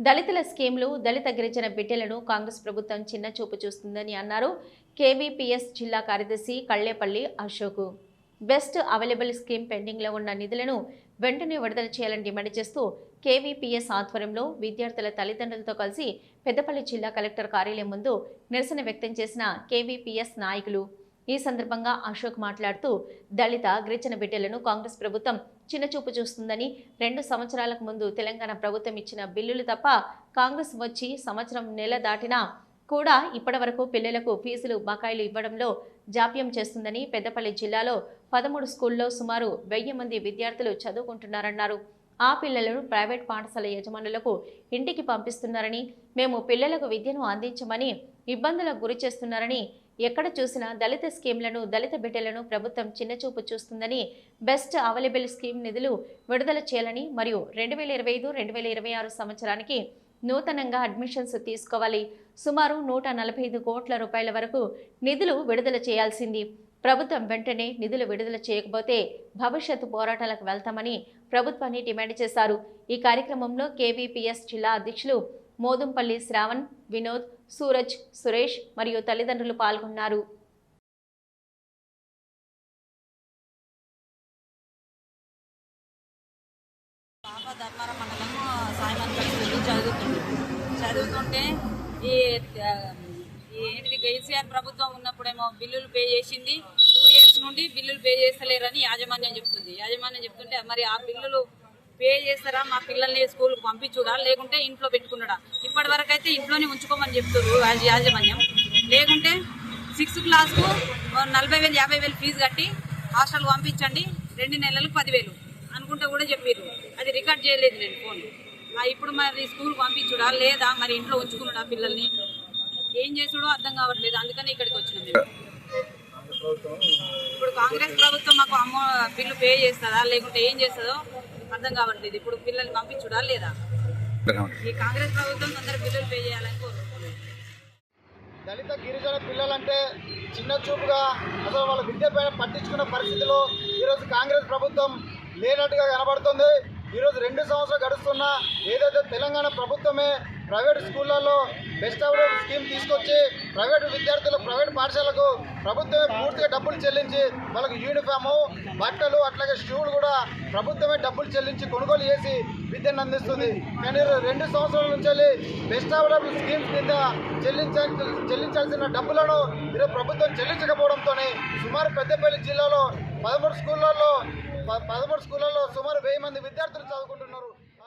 దళితుల స్కీమ్లు దళిత గిరిజన బిడ్డలను కాంగ్రెస్ ప్రభుత్వం చిన్న చూపు చూస్తుందని అన్నారు కేవీపీఎస్ జిల్లా కార్యదర్శి Kallepalli Ashok. Best available scheme పెండింగ్లో ఉన్న నిధులను వెంటనే విడుదల చేయాలని డిమాండ్ చేస్తూ కేవీపీఎస్ ఆధ్వర్యంలో విద్యార్థుల తల్లిదండ్రులతో కలిసి పెద్దపల్లి జిల్లా కలెక్టర్ కార్యాలయం ముందు నిరసన వ్యక్తం చేసిన కేవీపీఎస్ నాయకులు ఈ సందర్భంగా అశోక్ మాట్లాడుతూ దళిత గిరిజన బిడ్డలను కాంగ్రెస్ ప్రభుత్వం చిన్నచూపు చూస్తుందని రెండు సంవత్సరాలకు ముందు తెలంగాణ ప్రభుత్వం ఇచ్చిన బిల్లులు తప్ప కాంగ్రెస్ వచ్చి సంవత్సరం నెల దాటినా కూడా ఇప్పటివరకు పిల్లలకు ఫీజులు బకాయిలు ఇవ్వడంలో జాప్యం చేస్తుందని పెద్దపల్లి జిల్లాలో పదమూడు స్కూల్లో సుమారు వెయ్యి మంది విద్యార్థులు చదువుకుంటున్నారన్నారు. ఆ పిల్లలను ప్రైవేట్ పాఠశాల యజమానులకు ఇంటికి పంపిస్తున్నారని మేము పిల్లలకు విద్యను అందించమని ఇబ్బందులకు గురి చేస్తున్నారని ఎక్కడ చూసినా దళిత స్కీమ్లను దళిత బిడ్డలను ప్రభుత్వం చిన్నచూపు చూస్తుందని బెస్ట్ అవైలబుల్ స్కీమ్ నిధులు విడుదల చేయాలని మరియు రెండు వేల ఇరవై ఐదు రెండు వేల ఇరవై ఆరు సంవత్సరానికి నూతనంగా అడ్మిషన్స్ తీసుకోవాలి. సుమారు నూట నలభై ఐదు కోట్ల రూపాయల వరకు నిధులు విడుదల చేయాల్సింది. ప్రభుత్వం వెంటనే నిధులు విడుదల చేయకపోతే భవిష్యత్తు పోరాటాలకు వెళ్తామని ప్రభుత్వాన్ని డిమాండ్ చేశారు. ఈ కార్యక్రమంలో కేవీపీఎస్ జిల్లా అధ్యక్షులు మోదుంపల్లి శ్రావణ్ వినోద్ సూరజ్ సురేష్ మరియు తల్లిదండ్రులు పాల్గొన్నారు. పాప ధర్మారం మండలం సాయిమంతపల్లి చదువుతుంది. చదువుతుంటే ఈ ఏంటిది కేసీఆర్ ప్రభుత్వం ఉన్నప్పుడేమో బిల్లులు పే చేసింది. టూ ఇయర్స్ నుండి బిల్లులు పే చేస్తలేరని యాజమాన్యం చెప్తుంది. యాజమాన్యం చెప్తుంటే మరి ఆ బిల్లులు పే చేస్తారా? మా పిల్లల్ని స్కూల్కి పంపించుడా? లేకుంటే ఇంట్లో పెట్టుకున్నాడా? ఇప్పటి వరకు అయితే ఇంట్లోనే ఉంచుకోమని చెప్తారు యాజమాన్యం. లేకుంటే సిక్స్త్ క్లాస్కు నలభై వేలు యాభై వేలు ఫీజు కట్టి హాస్టల్కి పంపించండి రెండు నెలలకు పదివేలు అనుకుంటే కూడా చెప్పారు అది రికార్డ్ చేయలేదు నేను ఫోన్. ఇప్పుడు మరి స్కూల్ పంపించుడా? లేదా మరి ఇంట్లో ఉంచుకున్నాడా పిల్లల్ని? ఏం చేసుడో అర్థం కావట్లేదు. అందుకని ఇక్కడికి వచ్చినాం ఇప్పుడు కాంగ్రెస్ ప్రభుత్వం మాకు అమ్మ బిల్లు పే చేస్తుందా? లేకుంటే ఏం చేస్తుందో అర్థం కావట్లేదు. ఇప్పుడు పిల్లల్ని పంపించుడా లేదా? దళిత గిరిజన పిల్లలంటే చిన్న చూపుగా అసలు వాళ్ళ విద్య పైన పట్టించుకున్న పరిస్థితిలో ఈరోజు కాంగ్రెస్ ప్రభుత్వం లేనట్టుగా కనబడుతుంది. ఈరోజు రెండు సంవత్సరాలు గడుస్తున్నా ఏదైతే తెలంగాణ ప్రభుత్వమే ప్రైవేట్ స్కూళ్ళల్లో బెస్ట్ అవైలబుల్ స్కీమ్ తీసుకొచ్చి ప్రైవేట్ విద్యార్థులు ప్రైవేట్ పాఠశాలకు ప్రభుత్వమే పూర్తిగా డబ్బులు చెల్లించి వాళ్ళకి యూనిఫాము బట్టలు అట్లాగే షూలు కూడా ప్రభుత్వమే డబ్బులు చెల్లించి కొనుగోలు చేసి విద్యను అందిస్తుంది. కానీ రెండు సంవత్సరాల నుంచి బెస్ట్ అవైలబుల్ స్కీమ్స్ కింద చెల్లించాల్సి చెల్లించాల్సిన డబ్బులను ఈరోజు ప్రభుత్వం చెల్లించకపోవడంతో సుమారు పెద్దపల్లి జిల్లాలో పదమూడు స్కూళ్ళల్లో పదమూడు స్కూళ్ళల్లో సుమారు వెయ్యి మంది విద్యార్థులు చదువుకుంటున్నారు.